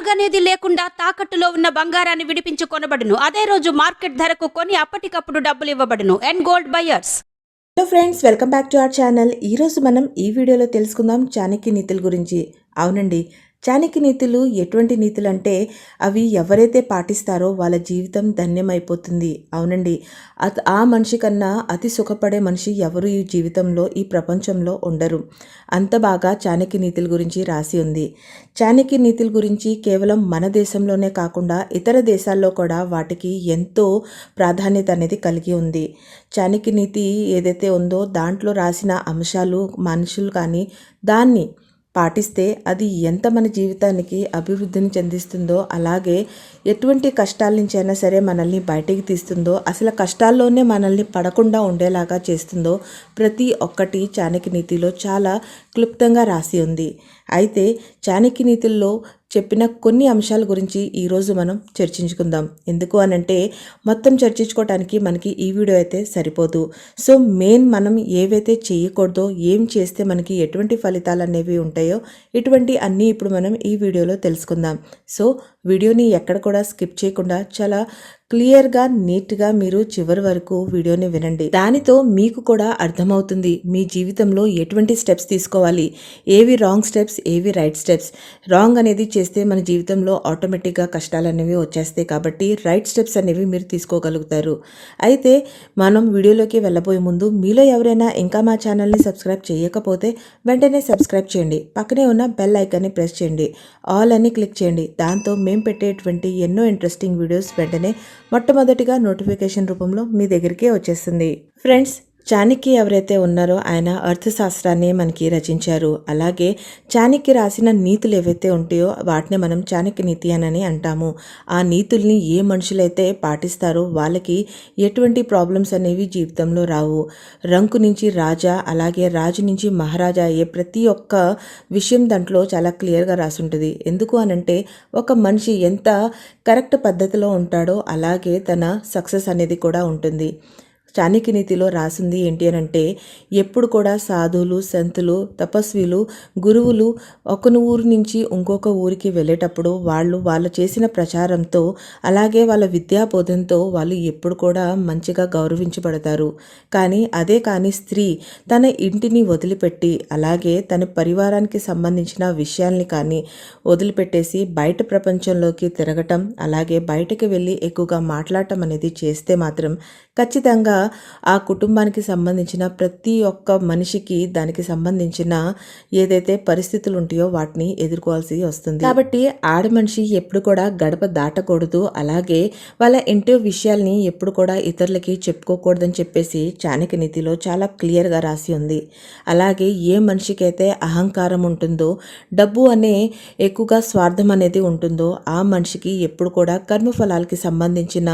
అడుగనేది లేకుండా తాకట్టులో ఉన్న బంగారాన్ని విడిపించి కొనబడును అదే రోజు మార్కెట్ ధరకు కొని అప్పటికప్పుడు డబ్బులు ఇవ్వబడును. And gold buyers hello friends welcome back to our channel ఈరోజు మనం ఈ వీడియోలో తెలుసుకుందాం చాణక్య నీతుల గురించి. అవునండి చాణక్య నీతులు ఎటువంటి నీతులు అంటే అవి ఎవరైతే పాటిస్తారో వాళ్ళ జీవితం ధన్యమైపోతుంది. అవునండి. ఆ మనిషి కన్నా అతి సుఖపడే మనిషి ఎవరు ఈ జీవితంలో ఈ ప్రపంచంలో ఉండరు. అంత బాగా చాణక్య నీతుల గురించి రాసి ఉంది. చాణక్య నీతుల గురించి కేవలం మన దేశంలోనే కాకుండా ఇతర దేశాల్లో కూడా వాటికి ఎంతో ప్రాధాన్యత అనేది కలిగి ఉంది. చాణక్య నీతి ఏదైతే ఉందో దాంట్లో రాసిన అంశాలు మనుషులు కానీ దాన్ని పాటిస్తే అది ఎంత మన జీవితానికి అభివృద్ధిని చెందిస్తుందో అలాగే ఎటువంటి కష్టాల నుంచి అయినా సరే మనల్ని బయటికి తీస్తుందో అసలు కష్టాల్లోనే మనల్ని పడకుండా ఉండేలాగా చేస్తుందో ప్రతి ఒక్కటి చాణక్య నీతిలో చాలా క్లుప్తంగా రాసి ఉంది. అయితే చాణక్య నీతుల్లో చెప్పిన కొన్ని అంశాల గురించి ఈరోజు మనం చర్చించుకుందాం. ఎందుకు అనంటే మొత్తం చర్చించుకోవడానికి మనకి ఈ వీడియో అయితే సరిపోదు. సో మెయిన్ మనం ఏవైతే చేయకూడదో ఏం చేస్తే మనకి ఎటువంటి ఫలితాలు అనేవి ఉంటాయో ఇటువంటి అన్నీ ఇప్పుడు మనం ఈ వీడియోలో తెలుసుకుందాం. సో వీడియోని ఎక్కడ కూడా స్కిప్ చేయకుండా చాలా క్లియర్గా నీట్గా మీరు చివరి వరకు వీడియోని వినండి. దానితో మీకు కూడా అర్థమవుతుంది మీ జీవితంలో ఎటువంటి స్టెప్స్ తీసుకోవాలి. ఏవి రాంగ్ స్టెప్స్ ఏవి రైట్ స్టెప్స్. రాంగ్ అనేది చేస్తే మన జీవితంలో ఆటోమేటిక్గా కష్టాలు అనేవి వచ్చేస్తాయి కాబట్టి రైట్ స్టెప్స్ అనేవి మీరు తీసుకోగలుగుతారు. అయితే మనం వీడియోలోకి వెళ్ళబోయే ముందు మీలో ఎవరైనా ఇంకా మా ఛానల్ని సబ్స్క్రైబ్ చేయకపోతే వెంటనే సబ్స్క్రైబ్ చేయండి. పక్కనే ఉన్న బెల్ ఐకాన్ని ప్రెస్ చేయండి. ఆల్ అని క్లిక్ చేయండి. దాంతో మేము పెట్టేటువంటి ఎన్నో ఇంట్రెస్టింగ్ వీడియోస్ వెంటనే మొట్టమొదటిగా నోటిఫికేషన్ రూపంలో మీ దగ్గరికే వచ్చేస్తుంది ఫ్రెండ్స్ చాణక్య ఎవరైతే ఉన్నారో ఆయన అర్థశాస్త్రాన్ని మనకి రచించారు. అలాగే చాణక్య రాసిన నీతులు ఏవైతే ఉంటాయో వాటిని మనం చాణక్య నీతి అని అంటాము. ఆ నీతుల్ని ఏ మనుషులైతే పాటిస్తారో వాళ్ళకి ఎటువంటి ప్రాబ్లమ్స్ అనేవి జీవితంలో రావు. రంకు నుంచి రాజా అలాగే రాజు నుంచి మహారాజా అయ్యే ప్రతి ఒక్క విషయం దాంట్లో చాలా క్లియర్గా రాసి ఉంటుంది ఎందుకు అనంటే ఒక మనిషి ఎంత కరెక్ట్ పద్ధతిలో ఉంటాడో అలాగే తన సక్సెస్ అనేది కూడా ఉంటుంది. చాణక్య నీతిలో రాసింది ఏంటి అని అంటే ఎప్పుడు కూడా సాధువులు సంతులు తపస్విలు గురువులు ఒక ఊరు నుంచి ఇంకొక ఊరికి వెళ్ళేటప్పుడు వాళ్ళు వాళ్ళు చేసిన ప్రచారంతో అలాగే వాళ్ళ విద్యాబోధంతో వాళ్ళు ఎప్పుడు కూడా మంచిగా గౌరవించబడతారు. కానీ అదే కానీ స్త్రీ తన ఇంటిని వదిలిపెట్టి అలాగే తన పరివారానికి సంబంధించిన విషయాల్ని కానీ వదిలిపెట్టేసి బయట ప్రపంచంలోకి తిరగటం అలాగే బయటకు వెళ్ళి ఎక్కువగా మాట్లాడటం అనేది చేస్తే మాత్రం ఖచ్చితంగా ఆ కుటుంబానికి సంబంధించిన ప్రతి ఒక్క మనిషికి దానికి సంబంధించిన ఏదైతే పరిస్థితులు ఉంటాయో వాటిని ఎదుర్కోవాల్సి వస్తుంది. కాబట్టి ఆడ మనిషి ఎప్పుడు కూడా గడప దాటకూడదు. అలాగే వాళ్ళ ఇంటి విషయాల్ని ఎప్పుడు కూడా ఇతరులకి చెప్పుకోకూడదని చెప్పేసి చాణక్య నీతిలో చాలా క్లియర్గా రాసి ఉంది. అలాగే ఏ మనిషికైతే అహంకారం ఉంటుందో డబ్బు అనే ఎక్కువగా స్వార్థం అనేది ఉంటుందో ఆ మనిషికి ఎప్పుడు కూడా కర్మఫలాలకి సంబంధించిన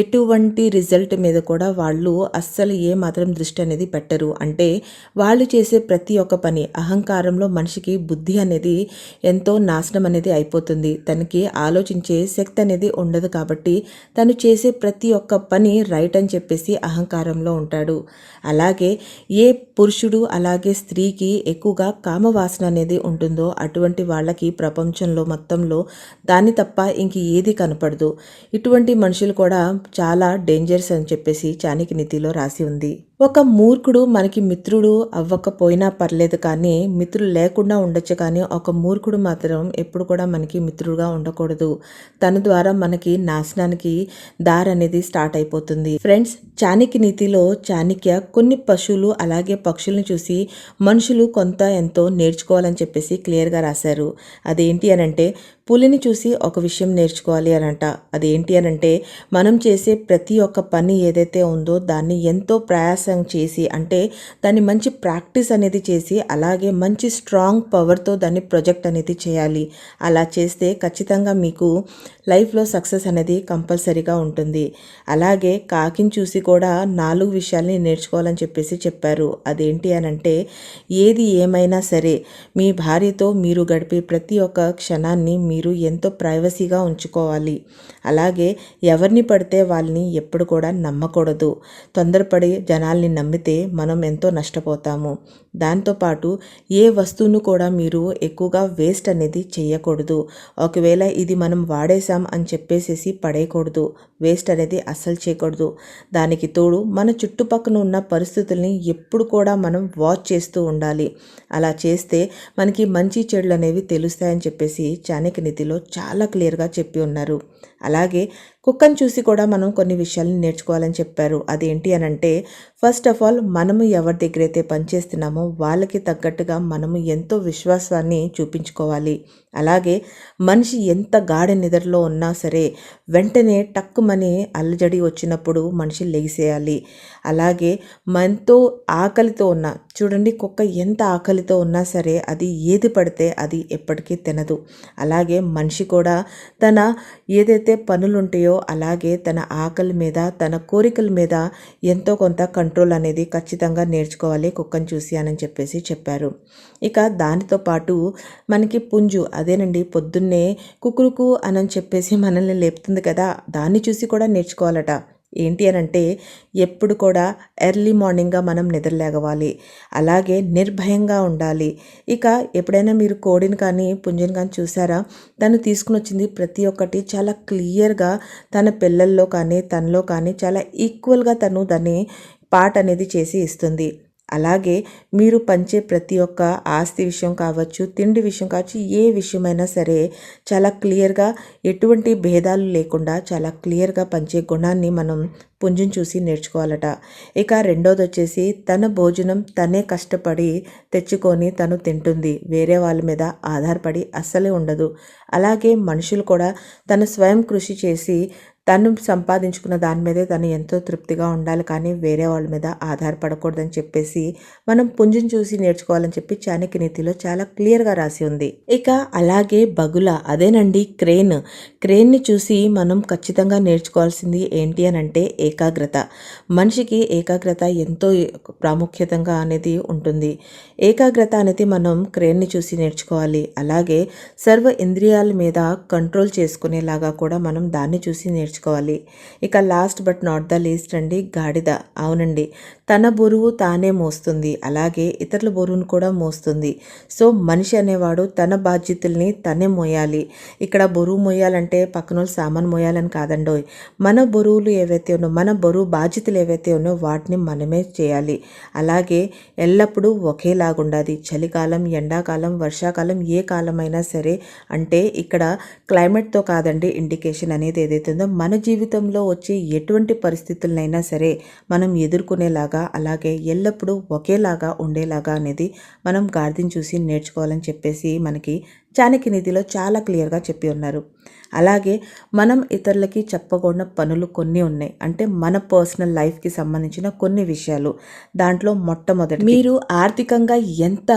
ఎటువంటి రిజల్ట్ మీద కూడా వాళ్ళు అస్సలు ఏ మాత్రం దృష్టి అనేది పెట్టరు. అంటే వాళ్ళు చేసే ప్రతి ఒక్క పని అహంకారంలో మనిషికి బుద్ధి అనేది ఎంతో నాశనం అనేది అయిపోతుంది. తనకి ఆలోచించే శక్తి అనేది ఉండదు కాబట్టి తను చేసే ప్రతి ఒక్క పని రైట్ అని చెప్పేసి అహంకారంలో ఉంటాడు. అలాగే ఏ పురుషుడు అలాగే స్త్రీకి ఎక్కువగా కామవాసన అనేది ఉంటుందో అటువంటి వాళ్ళకి ప్రపంచంలో మొత్తంలో దాన్ని తప్ప ఇంక ఏది కనపడదు. ఇటువంటి మనుషులు కూడా చాలా డేంజర్స్ అని చెప్పేసి చాని నీతిలో రాసి ఉంది. ఒక మూర్ఖుడు మనకి మిత్రుడు అవ్వకపోయినా పర్లేదు కానీ మిత్రులు లేకుండా ఉండొచ్చు కానీ ఒక మూర్ఖుడు మాత్రం ఎప్పుడు కూడా మనకి మిత్రుడుగా ఉండకూడదు. తన ద్వారా మనకి నాశనానికి దారి అనేది స్టార్ట్ అయిపోతుంది. ఫ్రెండ్స్ చాణిక్య నీతిలో చాణిక్య కొన్ని పశువులు అలాగే పక్షులను చూసి మనుషులు కొంత ఎంతో నేర్చుకోవాలని చెప్పేసి క్లియర్గా రాశారు. అదేంటి అని అంటే పులిని చూసి ఒక విషయం నేర్చుకోవాలి అనంట. అదేంటి అనంటే మనం చేసే ప్రతి ఒక్క పని ఏదైతే ఉందో దాన్ని ఎంతో ప్రయాస చేసి అంటే దాన్ని మంచి ప్రాక్టీస్ అనేది చేసి అలాగే మంచి స్ట్రాంగ్ పవర్తో దాన్ని ప్రొజెక్ట్ అనేది చేయాలి. అలా చేస్తే ఖచ్చితంగా మీకు లైఫ్లో సక్సెస్ అనేది కంపల్సరీగా ఉంటుంది. అలాగే కాకిని చూసి కూడా నాలుగు విషయాల్ని నేర్చుకోవాలని చెప్పేసి చెప్పారు. అదేంటి అని అంటే ఏది ఏమైనా సరే మీ భార్యతో మీరు గడిపే ప్రతి ఒక్క క్షణాన్ని మీరు ఎంతో ప్రైవసీగా ఉంచుకోవాలి. అలాగే ఎవరిని పడితే వాళ్ళని ఎప్పుడు కూడా నమ్మకూడదు. తొందరపడి జనాల జనాల్ని నమ్మితే మనం ఎంతో నష్టపోతాము. దాంతోపాటు ఏ వస్తువును కూడా మీరు ఎక్కువగా వేస్ట్ అనేది చేయకూడదు. ఒకవేళ ఇది మనం వాడేసాం అని చెప్పేసేసి పడేయకూడదు. వేస్ట్ అనేది అస్సలు చేయకూడదు. దానికి తోడు మన చుట్టుపక్కల ఉన్న పరిస్థితుల్ని ఎప్పుడు కూడా మనం వాచ్ చేస్తూ ఉండాలి. అలా చేస్తే మనకి మంచి చెడులు అనేవి తెలుస్తాయని చెప్పేసి చాణక్య నిధిలో చాలా క్లియర్గా చెప్పి ఉన్నారు. అలాగే కుక్కను చూసి కూడా మనం కొన్ని విషయాలను నేర్చుకోవాలని చెప్పారు. అదేంటి అని అంటే ఫస్ట్ ఆఫ్ ఆల్ మనము ఎవరి దగ్గర అయితే పనిచేస్తున్నామో వాళ్ళకి తగ్గట్టుగా మనము ఎంతో విశ్వాసాన్ని చూపించుకోవాలి. అలాగే మనిషి ఎంత గాఢ నిద్రలో ఉన్నా సరే వెంటనే టక్కుమని అల్లజడి వచ్చినప్పుడు మనిషి లేసేయాలి. అలాగే మనతో ఆకలితో ఉన్న చూడండి కుక్క ఎంత ఆకలితో ఉన్నా సరే అది ఏది పడితే అది ఎప్పటికీ తినదు. అలాగే మనిషి కూడా తన ఏదైతే పనులుంటాయో అలాగే తన ఆకలి మీద తన కోరికల మీద ఎంతో కొంత కంట్రోల్ అనేది ఖచ్చితంగా నేర్చుకోవాలి కుక్కను చూసి అని చెప్పేసి చెప్పారు. ఇక దానితో పాటు మనకి పుంజు అది అదేనండి పొద్దున్నే కుకురుకు అని చెప్పేసి మనల్ని లేపుతుంది కదా దాన్ని చూసి కూడా నేర్చుకోవాలట. ఏంటి అని అంటే ఎప్పుడు కూడా ఎర్లీ మార్నింగ్గా మనం నిద్రలేగవాలి అలాగే నిర్భయంగా ఉండాలి. ఇక ఎప్పుడైనా మీరు కోడిని కానీ పుంజుని కానీ చూసారా? తను తీసుకుని వచ్చింది ప్రతి ఒక్కటి చాలా క్లియర్గా తన పిల్లల్లో కానీ తనలో కానీ చాలా ఈక్వల్గా తను దాన్ని పాట అనేది చేసి ఇస్తుంది. అలాగే మీరు పంచే ప్రతి ఒక్క ఆస్తి విషయం కావచ్చు తిండి విషయం కావచ్చు ఏ విషయమైనా సరే చాలా క్లియర్గా ఎటువంటి భేదాలు లేకుండా చాలా క్లియర్గా పంచే గుణాన్ని మనం పుంజం చూసి నేర్చుకోవాలట. ఇక రెండోది వచ్చేసి తన భోజనం తనే కష్టపడి తెచ్చుకొని తను తింటుంది. వేరే వాళ్ళ మీద ఆధారపడి అస్సలే ఉండదు. అలాగే మనుషులు కూడా తన స్వయం కృషి చేసి తను సంపాదించుకున్న దాని మీదే తను ఎంతో తృప్తిగా ఉండాలి కానీ వేరే వాళ్ళ మీద ఆధారపడకూడదని చెప్పేసి మనం పుంజం చూసి నేర్చుకోవాలని చెప్పి చాణక్య నీతిలో చాలా క్లియర్గా రాసి ఉంది. ఇక అలాగే బగుల అదేనండి క్రేన్. క్రేన్ని చూసి మనం ఖచ్చితంగా నేర్చుకోవాల్సింది ఏంటి అని అంటే ఏకాగ్రత. మనిషికి ఏకాగ్రత ఎంతో ప్రాముఖ్యతంగా అనేది ఉంటుంది. ఏకాగ్రత అనేది మనం క్రేన్ని చూసి నేర్చుకోవాలి. అలాగే సర్వ ఇంద్రియాల మీద కంట్రోల్ చేసుకునేలాగా కూడా మనం దాన్ని చూసి నేర్చుకోవాలి. ఇక last but not the least అండి గాడిద. అవునండి. తన బరువు తానే మోస్తుంది. అలాగే ఇతరుల బరువును కూడా మోస్తుంది. సో మనిషి అనేవాడు తన బాధ్యతల్ని తనే మోయాలి. ఇక్కడ బరువు మోయాలంటే పక్కన వాళ్ళు సామాన్ మోయాలని కాదండోయ్. మన బరువులు ఏవైతే ఉన్నో మన బరువు బాధ్యతలు ఏవైతే ఉన్నో వాటిని మనమే చేయాలి. అలాగే ఎల్లప్పుడూ ఒకేలాగా ఉండాలి చలికాలం ఎండాకాలం వర్షాకాలం ఏ కాలమైనా సరే అంటే ఇక్కడ క్లైమేట్తో కాదండి ఇండికేషన్ అనేది ఏదైతే ఉందో మన జీవితంలో వచ్చే ఎటువంటి పరిస్థితులనైనా సరే మనం ఎదుర్కొనేలాగా అలాగే ఎల్లప్పుడూ ఒకేలాగా ఉండేలాగా అనేది మనం గార్డెన్ చూసి నేర్చుకోవాలని చెప్పేసి మనకి చాణక్య నిధిలో చాలా క్లియర్గా చెప్పి ఉన్నారు. అలాగే మనం ఇతరులకి చెప్పకుండా పనులు కొన్ని ఉన్నాయి. అంటే మన పర్సనల్ లైఫ్కి సంబంధించిన కొన్ని విషయాలు. దాంట్లో మొట్టమొదటి మీరు ఆర్థికంగా ఎంత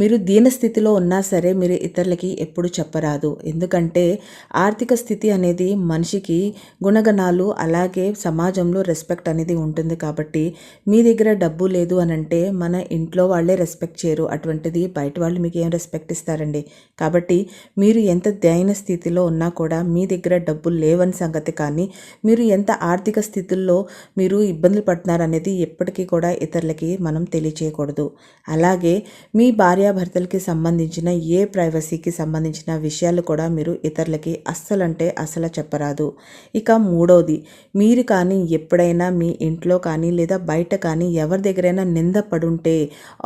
మీరు దీనస్థితిలో ఉన్నా సరే మీరు ఇతరులకి ఎప్పుడు చెప్పరాదు. ఎందుకంటే ఆర్థిక స్థితి అనేది మనిషికి గుణగణాలు అలాగే సమాజంలో రెస్పెక్ట్ అనేది ఉంటుంది కాబట్టి మీ దగ్గర డబ్బు లేదు అని అంటే మన ఇంట్లో వాళ్ళే రెస్పెక్ట్ చేయరు. అటువంటిది బయట వాళ్ళు మీకు ఏం రెస్పెక్ట్ ఇస్తారండి? కాబట్టి మీరు ఎంత దైన స్థితిలో ఉన్నా కూడా మీ దగ్గర డబ్బులు లేవని సంగతి కానీ మీరు ఎంత ఆర్థిక స్థితుల్లో మీరు ఇబ్బందులు పడుతున్నారు అనేది ఎప్పటికీ కూడా ఇతరులకి మనం తెలియచేయకూడదు. అలాగే మీ భార్య భార్యాభర్తలకి సంబంధించిన ఏ ప్రైవసీకి సంబంధించిన విషయాలు కూడా మీరు ఇతరులకి అస్సలంటే అసలు చెప్పరాదు. ఇక మూడవది మీరు కానీ ఎప్పుడైనా మీ ఇంట్లో కానీ లేదా బయట కానీ ఎవరి దగ్గరైనా నింద పడుంటే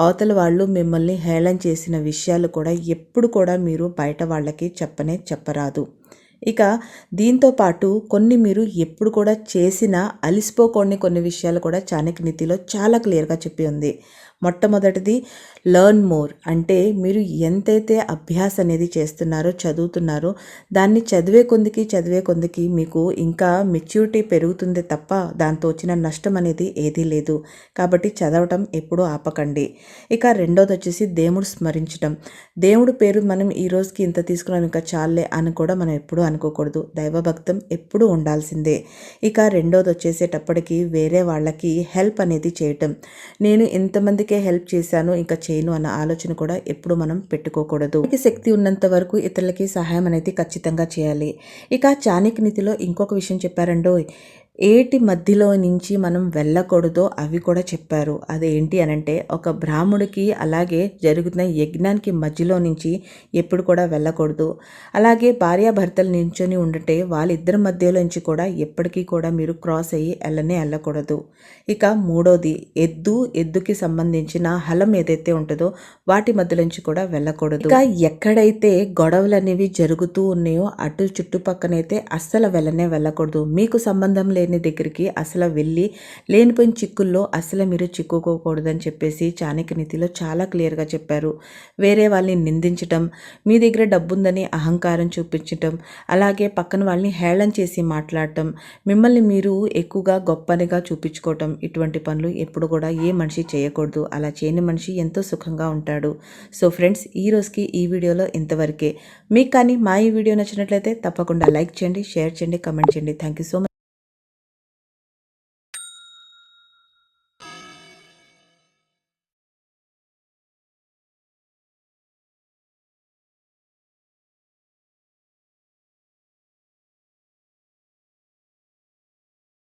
అవతల వాళ్ళు మిమ్మల్ని హేళన చేసిన విషయాలు కూడా ఎప్పుడు కూడా మీరు బయట వాళ్ళకి చెప్పనే చెప్పరాదు. ఇక దీంతో పాటు కొన్ని మీరు ఎప్పుడు కూడా చేసినా అలిసిపోకూడని కొన్ని విషయాలు కూడా చాణక్య నీతిలో చాలా క్లియర్గా చెప్పి ఉంది. మొట్టమొదటిది లర్న్ మోర్ అంటే మీరు ఎంతైతే అభ్యాస అనేది చేస్తున్నారో చదువుతున్నారో దాన్ని చదివే కొందికి చదివే కొందికి మీకు ఇంకా మెచ్యూరిటీ పెరుగుతుంది తప్ప దాంతో వచ్చిన నష్టం అనేది ఏదీ లేదు. కాబట్టి చదవటం ఎప్పుడూ ఆపకండి. ఇక రెండోది వచ్చేసి దేవుడు స్మరించడం దేవుడు పేరు మనం ఈ రోజుకి ఇంత తీసుకున్నాం ఇంకా చాలే అని కూడా మనం ఎప్పుడూ అనుకోకూడదు. దైవభక్తం ఎప్పుడూ ఉండాల్సిందే. ఇక రెండోది వచ్చేసేటప్పటికి వేరే వాళ్ళకి హెల్ప్ అనేది చేయటం. నేను ఇంతమందికి హెల్ప్ చేశాను ఇంకా చేయను అన్న ఆలోచన కూడా ఎప్పుడు మనం పెట్టుకోకూడదు. మనకి శక్తి ఉన్నంత వరకు ఇతరులకి సహాయం అనేది ఖచ్చితంగా చేయాలి. ఇక చాణక్య నీతిలో ఇంకొక విషయం చెప్పారండో ఏటి మధ్యలో నుంచి మనం వెళ్ళకూడదో అవి కూడా చెప్పారు. అదేంటి అనంటే ఒక బ్రాహ్మడికి అలాగే జరుగుతున్న యజ్ఞానికి మధ్యలో నుంచి ఎప్పుడు కూడా వెళ్ళకూడదు. అలాగే భార్యాభర్తలు నించొని ఉంటే వాళ్ళిద్దరి మధ్యలో నుంచి కూడా ఎప్పటికీ కూడా మీరు క్రాస్ అయ్యి వెళ్ళనే వెళ్ళకూడదు ఇక మూడోది ఎద్దు ఎద్దుకి సంబంధించిన హలం ఏదైతే ఉంటుందో వాటి మధ్యలోంచి నుంచి కూడా వెళ్ళకూడదు. ఇక ఎక్కడైతే గొడవలు అనేవి జరుగుతూ ఉన్నాయో అటు చుట్టుపక్కనైతే అస్సలు వెళ్ళనే వెళ్ళకూడదు. మీకు సంబంధం లేని దగ్గరికి అసలు వెళ్ళి లేనిపోయిన చిక్కుల్లో అసలు మీరు చిక్కుకోకూడదని చెప్పేసి చాణక్య నీతిలో చాలా క్లియర్గా చెప్పారు. వేరే వాళ్ళని నిందించటం మీ దగ్గర డబ్బుందని అహంకారం చూపించటం అలాగే పక్కన వాళ్ళని హేళన చేసి మాట్లాడటం మిమ్మల్ని మీరు ఎక్కువగా గొప్పనిగా చూపించుకోవటం ఇటువంటి పనులు ఎప్పుడు కూడా ఏ మనిషి చేయకూడదు. అలా చేయని మనిషి ఎంతో సుఖంగా ఉంటాడు. సో ఫ్రెండ్స్ ఈ రోజుకి ఈ వీడియోలో ఇంతవరకే. మీకు కానీ మా ఈ వీడియో నచ్చినట్లయితే తప్పకుండా లైక్ చేయండి షేర్ చేయండి కమెంట్ చేయండి. Thank you so much